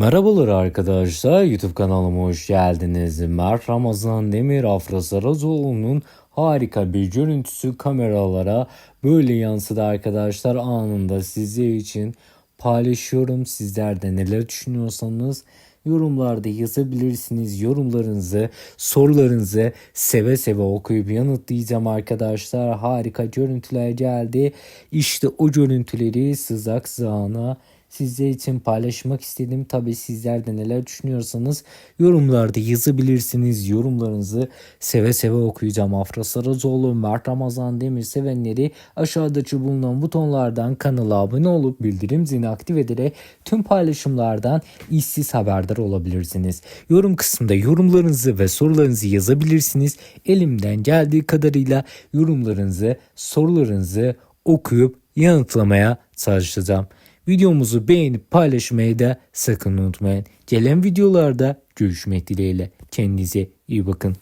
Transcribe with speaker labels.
Speaker 1: Merhabalar arkadaşlar YouTube kanalıma hoş geldiniz. Mert Ramazan Demir Afra Saracoğlu'nun harika bir görüntüsü kameralara böyle yansıdı arkadaşlar anında sizler için paylaşıyorum. Sizler de neler düşünüyorsanız yorumlarda yazabilirsiniz. Yorumlarınızı, sorularınızı seve seve okuyup yanıtlayacağım arkadaşlar. Harika görüntüler geldi. İşte o görüntüleri sızak sızağına sizler için paylaşmak istedim. Tabi sizler de neler düşünüyorsanız yorumlarda yazabilirsiniz. Yorumlarınızı seve seve okuyacağım. Afra Saracoğlu, Mert Ramazan Demir sevenleri aşağıdaki bulunan butonlardan kanala abone olup bildirim zilini aktif ederek tüm paylaşımlardan işsiz haberdar olabilirsiniz. Yorum kısmında yorumlarınızı ve sorularınızı yazabilirsiniz. Elimden geldiği kadarıyla yorumlarınızı, sorularınızı okuyup yanıtlamaya çalışacağım. Videomuzu beğenip paylaşmayı da sakın unutmayın. Gelen videolarda görüşmek dileğiyle. Kendinize iyi bakın.